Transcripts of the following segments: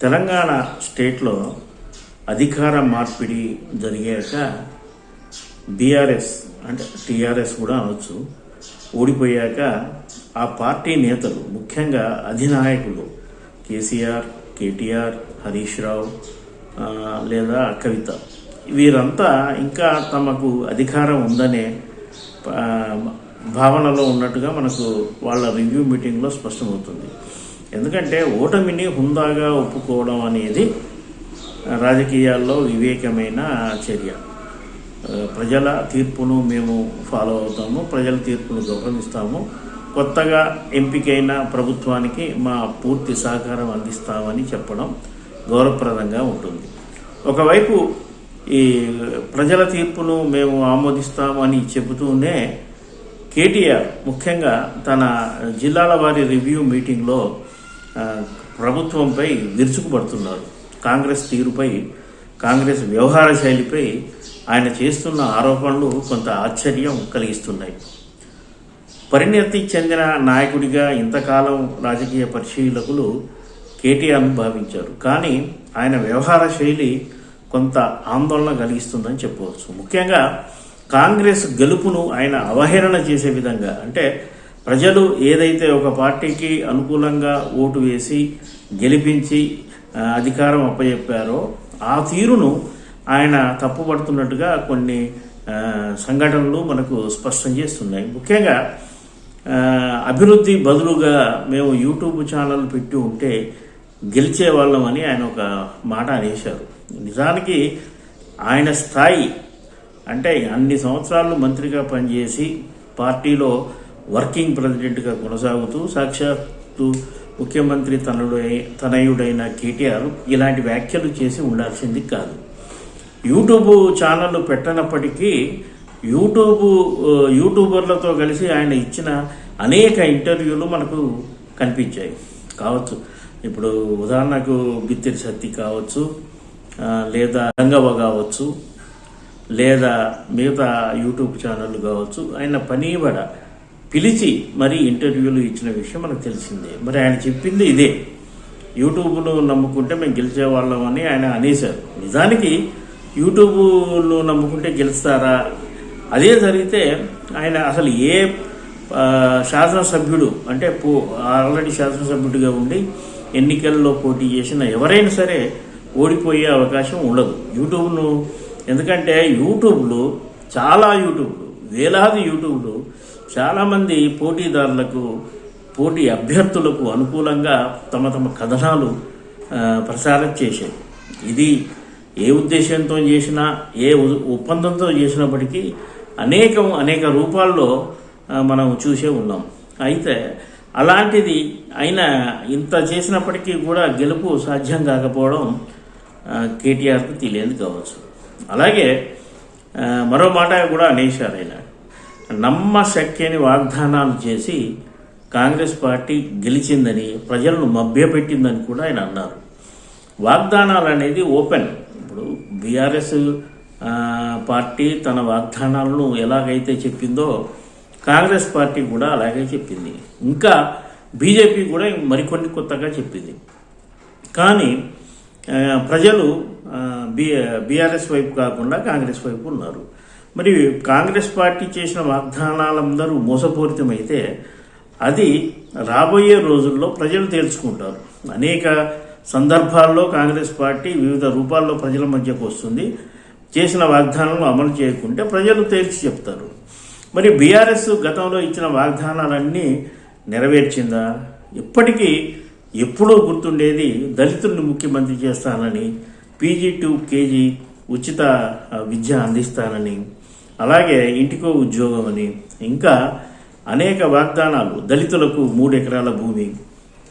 తెలంగాణ స్టేట్లో అధికార మార్పిడి జరిగాక బీఆర్ఎస్ అంటే టీఆర్ఎస్ కూడా అనొచ్చు ఓడిపోయాక ఆ పార్టీ నేతలు ముఖ్యంగా అధినాయకులు కేసీఆర్ కేటీఆర్ హరీష్ రావు లేదా కవిత వీరంతా ఇంకా తమకు అధికారం ఉందనే భావనలో ఉన్నట్టుగా మనకు వాళ్ళ రివ్యూ మీటింగ్లో స్పష్టమవుతుంది. ఎందుకంటే ఓటమిని హుందాగా ఒప్పుకోవడం అనేది రాజకీయాల్లో వివేకమైన చర్య. ప్రజల తీర్పును మేము ఫాలో అవుతాము ప్రజల తీర్పును గౌరవిస్తాము. కొత్తగా ఎంపికైన ప్రభుత్వానికి మా పూర్తి సహకారం అందిస్తామని చెప్పడం గౌరవప్రదంగా ఉంటుంది. ఒకవైపు ఈ ప్రజల తీర్పును మేము ఆమోదిస్తామని చెబుతూనే కేటీఆర్ ముఖ్యంగా తన జిల్లాల వారి రివ్యూ మీటింగ్లో ప్రభుత్వంపై విరుచుకుపడుతున్నారు. కాంగ్రెస్ తీరుపై కాంగ్రెస్ వ్యవహార శైలిపై ఆయన చేస్తున్న ఆరోపణలు కొంత ఆశ్చర్యం కలిగిస్తున్నాయి. పరిణతి చెందిన నాయకుడిగా ఇంతకాలం రాజకీయ పరిశీలకులు కేటీఆర్ను భావించారు. కానీ ఆయన వ్యవహార శైలి కొంత ఆందోళన కలిగిస్తుందని చెప్పవచ్చు. ముఖ్యంగా కాంగ్రెస్ గెలుపును ఆయన అవహేళన చేసే విధంగా అంటే ప్రజలు ఏదైతే ఒక పార్టీకి అనుకూలంగా ఓటు వేసి గెలిపించి అధికారం అప్పచెప్పారో ఆ తీరును ఆయన తప్పుపడుతున్నట్టుగా కొన్ని సంఘటనలు మనకు స్పష్టం చేస్తున్నాయి. ముఖ్యంగా అభివృద్ధి బదులుగా మేము యూట్యూబ్ ఛానల్ పెట్టి ఉంటే గెలిచే వాళ్ళమని ఆయన ఒక మాట అనేశారు. నిజానికి ఆయన స్థాయి అంటే అన్ని సంవత్సరాలు మంత్రిగా పనిచేసి పార్టీలో వర్కింగ్ ప్రెసిడెంట్గా కొనసాగుతూ సాక్షాత్తు ముఖ్యమంత్రి తనడు తనయుడైన కేటీఆర్ ఇలాంటి వ్యాఖ్యలు చేసి ఉండాల్సింది కాదు. యూట్యూబ్ ఛానల్ పెట్టనప్పటికీ యూట్యూబ్ యూట్యూబర్లతో కలిసి ఆయన ఇచ్చిన అనేక ఇంటర్వ్యూలు మనకు కనిపించాయి. కావచ్చు ఇప్పుడు ఉదాహరణకు బిత్తిరి సత్తి కావచ్చు లేదా రంగవ కావచ్చు లేదా మిగతా యూట్యూబ్ ఛానళ్ళు కావచ్చు ఆయన పనిబడ పిలిచి మరి ఇంటర్వ్యూలు ఇచ్చిన విషయం మనకు తెలిసిందే. మరి ఆయన చెప్పింది ఇదే. యూట్యూబ్ను నమ్ముకుంటే మేము గెలిచే అని ఆయన అనేశారు. నిజానికి యూట్యూబ్ను నమ్ముకుంటే గెలుస్తారా? అదే జరిగితే ఆయన అసలు ఏ శాసనసభ్యుడు అంటే పో ఆల్రెడీ శాసనసభ్యుడిగా ఉండి ఎన్నికల్లో పోటీ చేసిన ఎవరైనా సరే ఓడిపోయే అవకాశం ఉండదు. యూట్యూబ్ను ఎందుకంటే యూట్యూబ్లు చాలా యూట్యూబ్లు వేలాది యూట్యూబ్లు చాలామంది పోటీదారులకు పోటీ అభ్యర్థులకు అనుకూలంగా తమ తమ కథనాలు ప్రసారం చేశాయి ఇది ఏ ఉద్దేశంతో చేసినా ఏ ఒప్పందంతో చేసినప్పటికీ అనేకం అనేక రూపాల్లో మనం చూసే ఉన్నాం. అయితే అలాంటిది అయినా ఇంత చేసినప్పటికీ కూడా గెలుపు సాధ్యం కాకపోవడం కేటీఆర్కు తెలియదు కావచ్చు. అలాగే మరో మాట కూడా అనేశారు ఆయన. నమ్మశక్యని వాగ్దానాలు చేసి కాంగ్రెస్ పార్టీ గెలిచిందని ప్రజలను మభ్యపెట్టిందని కూడా ఆయన అన్నారు. వాగ్దానాలు అనేది ఓపెన్. ఇప్పుడు బీఆర్ఎస్ పార్టీ తన వాగ్దానాలను ఎలాగైతే చెప్పిందో కాంగ్రెస్ పార్టీ కూడా అలాగే చెప్పింది. ఇంకా బీజేపీ కూడా మరికొన్ని కొత్తగా చెప్పింది. కానీ ప్రజలు బీ బీఆర్ఎస్ వైపు కాకుండా కాంగ్రెస్ వైపు ఉన్నారు. మరి కాంగ్రెస్ పార్టీ చేసిన వాగ్దానాలందరూ మోసపూరితమైతే అది రాబోయే రోజుల్లో ప్రజలు తేల్చుకుంటారు. అనేక సందర్భాల్లో కాంగ్రెస్ పార్టీ వివిధ రూపాల్లో ప్రజల మధ్యకు వస్తుంది. చేసిన వాగ్దానాలను అమలు చేయకుంటే ప్రజలు తేల్చి చెప్తారు. మరి బీఆర్ఎస్ గతంలో ఇచ్చిన వాగ్దానాలన్నీ నెరవేర్చిందా? ఇప్పటికీ ఎప్పుడూ గుర్తుండేది దళితుల్ని ముఖ్యమంత్రి చేస్తానని పీజీ టూ కేజీ ఉచిత విద్య అందిస్తానని. అలాగే ఇంటికో ఉద్యోగం అని. ఇంకా అనేక వాగ్దానాలు. దళితులకు మూడు ఎకరాల భూమి.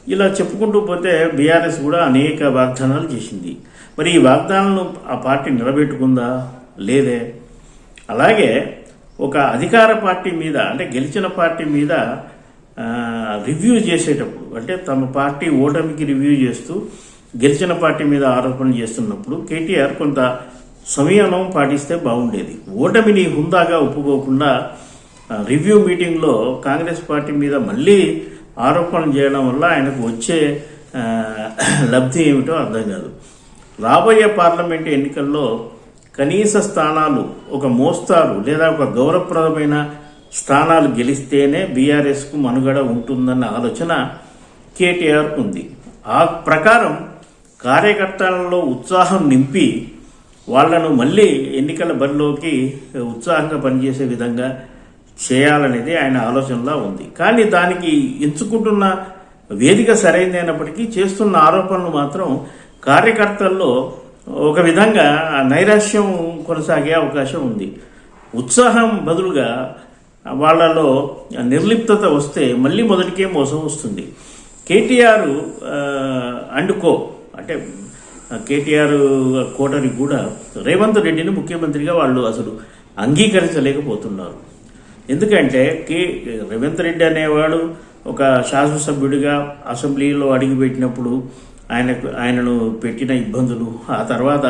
ఇలా చెప్పుకుంటూ పోతే బీఆర్ఎస్ కూడా అనేక వాగ్దానాలు చేసింది. మరి ఈ వాగ్దానాలను ఆ పార్టీ నిలబెట్టుకుందా? లేదే. అలాగే ఒక అధికార పార్టీ మీద అంటే గెలిచిన పార్టీ మీద రివ్యూ చేసేటప్పుడు అంటే తమ పార్టీ ఓటమికి రివ్యూ చేస్తూ గెలిచిన పార్టీ మీద ఆరోపణలు చేస్తున్నప్పుడు కేటీఆర్ కొంత సంయమనం పాటిస్తే బాగుండేది. ఓటమిని హుందాగా ఒప్పుకోకుండా రివ్యూ మీటింగ్లో కాంగ్రెస్ పార్టీ మీద మళ్ళీ ఆరోపణలు చేయడం వల్ల ఆయనకు వచ్చే లబ్ధి ఏమిటో అర్థం కాదు. రాబోయే పార్లమెంట్ ఎన్నికల్లో కనీస స్థానాలు ఒక మోస్తారు లేదా ఒక గౌరవప్రదమైన స్థానాలు గెలిస్తేనే బీఆర్ఎస్కు మనుగడ ఉంటుందన్న ఆలోచన కేటీఆర్ ఉంది. ఆ ప్రకారం కార్యకర్తలలో ఉత్సాహం నింపి వాళ్ళను మళ్ళీ ఎన్నికల బరిలోకి ఉత్సాహంగా పనిచేసే విధంగా చేయాలనేది ఆయన ఆలోచనలా ఉంది. కానీ దానికి ఎంచుకుంటున్న వేదిక సరైనప్పటికీ చేస్తున్న ఆరోపణలు మాత్రం కార్యకర్తల్లో ఒక విధంగా నైరాశ్యం కొనసాగే అవకాశం ఉంది. ఉత్సాహం బదులుగా వాళ్ళలో నిర్లిప్తత వస్తే మళ్ళీ మొదటికే మోసం వస్తుంది. కేటీఆర్ అండ్ కో అంటే కేటీఆర్ కోటరి కూడా రేవంత్ రెడ్డిని ముఖ్యమంత్రిగా వాళ్ళు అసలు అంగీకరించలేకపోతున్నారు. ఎందుకంటే కే రేవంత్ రెడ్డి అనేవాడు ఒక శాసనసభ్యుడిగా అసెంబ్లీలో అడుగుపెట్టినప్పుడు ఆయనకు ఆయనను పెట్టిన ఇబ్బందులు ఆ తర్వాత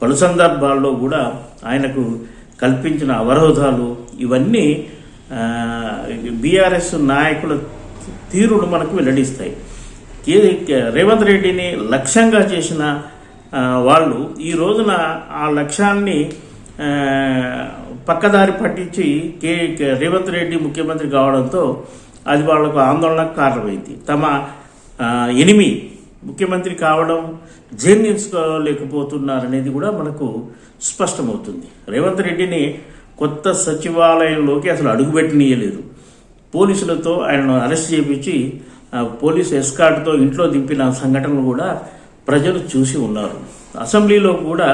పలు సందర్భాల్లో కూడా ఆయనకు కల్పించిన అవరోధాలు ఇవన్నీ బీఆర్ఎస్ నాయకుల తీరును మనకు వెల్లడిస్తాయి. రేవంత్ రెడ్డిని లక్ష్యంగా చేసిన వాళ్ళు ఈ రోజున ఆ లక్ష్యాన్ని పక్కదారి పట్టించి కే రేవంత్ రెడ్డి ముఖ్యమంత్రి కావడంతో అది వాళ్ళకు ఆందోళనకు కారణమైంది. తమ ఎనిమి ముఖ్యమంత్రి కావడం జీర్ణించుకోలేకపోతున్నారనేది కూడా మనకు స్పష్టమవుతుంది. రేవంత్ రెడ్డిని కొత్త సచివాలయంలోకి అసలు అడుగుపెట్టనీయలేదు. పోలీసులతో ఆయనను అరెస్ట్ చేపించి పోలీసు ఎస్కాట్తో ఇంట్లో దింపిన సంఘటనలు కూడా ప్రజలు చూసి ఉన్నారు. అసెంబ్లీలో కూడా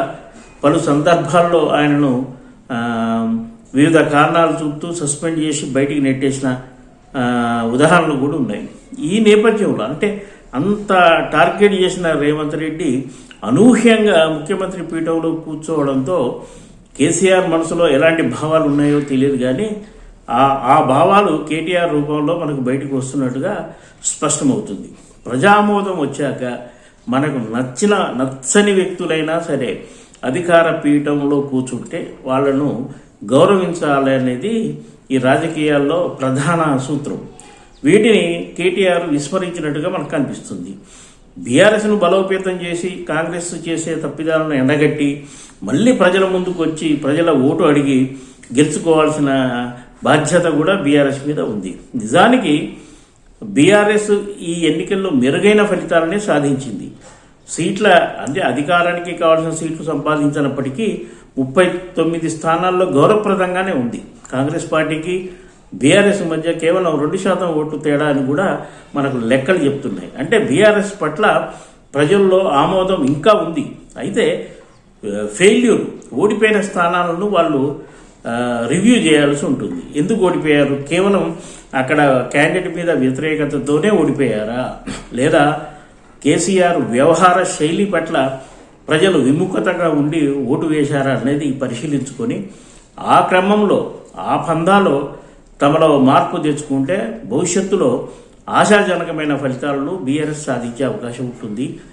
పలు సందర్భాల్లో ఆయనను వివిధ కారణాలు చూపుతూ సస్పెండ్ చేసి బయటికి నెట్టేసిన ఉదాహరణలు కూడా ఉన్నాయి. ఈ నేపథ్యంలో అంటే అంత టార్గెట్ చేసిన రేవంత్ రెడ్డి అనూహ్యంగా ముఖ్యమంత్రి పీఠంలో కూర్చోవడంతో కేసీఆర్ మనసులో ఎలాంటి భావాలు ఉన్నాయో తెలియదు కానీ ఆ ఆ భావాలు కేటీఆర్ రూపంలో మనకు బయటకు వస్తున్నట్టుగా స్పష్టమవుతుంది. ప్రజామోదం వచ్చాక మనకు నచ్చిన నచ్చని వ్యక్తులైనా సరే అధికార పీఠంలో కూర్చుంటే వాళ్ళను గౌరవించాలి అనేది ఈ రాజకీయాల్లో ప్రధాన సూత్రం. వీటిని కేటీఆర్ విస్మరించినట్టుగా మనకు కనిపిస్తుంది. బీఆర్ఎస్ను బలోపేతం చేసి కాంగ్రెస్ చేసే తప్పిదాలను ఎండగట్టి మళ్ళీ ప్రజల ముందుకు వచ్చి ప్రజల ఓటు అడిగి గెలుచుకోవాల్సిన బాధ్యత కూడా బీఆర్ఎస్ మీద ఉంది. నిజానికి బీఆర్ఎస్ ఈ ఎన్నికల్లో మెరుగైన ఫలితాలనే సాధించింది. సీట్ల అంటే అధికారానికి కావాల్సిన సీట్లు సంపాదించినప్పటికీ ముప్పై తొమ్మిది స్థానాల్లో గౌరవప్రదంగానే ఉంది. కాంగ్రెస్ పార్టీకి బీఆర్ఎస్ మధ్య కేవలం రెండు శాతం ఓట్లు తేడా అని కూడా మనకు లెక్కలు చెప్తున్నాయి. అంటే బీఆర్ఎస్ పట్ల ప్రజల్లో ఆమోదం ఇంకా ఉంది. అయితే ఫెయిల్యూర్ ఓడిపోయిన స్థానాలను వాళ్ళు రివ్యూ చేయాల్సి ఉంటుంది. ఎందుకు ఓడిపోయారు? కేవలం అక్కడ క్యాండిడేట్ మీద వ్యతిరేకతతోనే ఓడిపోయారా? లేదా కేసీఆర్ వ్యవహార శైలి పట్ల ప్రజలు విముఖతగా ఉండి ఓటు వేశారా అనేది పరిశీలించుకొని ఆ క్రమంలో ఆ పందాలో తమలో మార్పు తెచ్చుకుంటే భవిష్యత్తులో ఆశాజనకమైన ఫలితాలను బీఆర్ఎస్ సాధించే అవకాశం ఉంటుంది.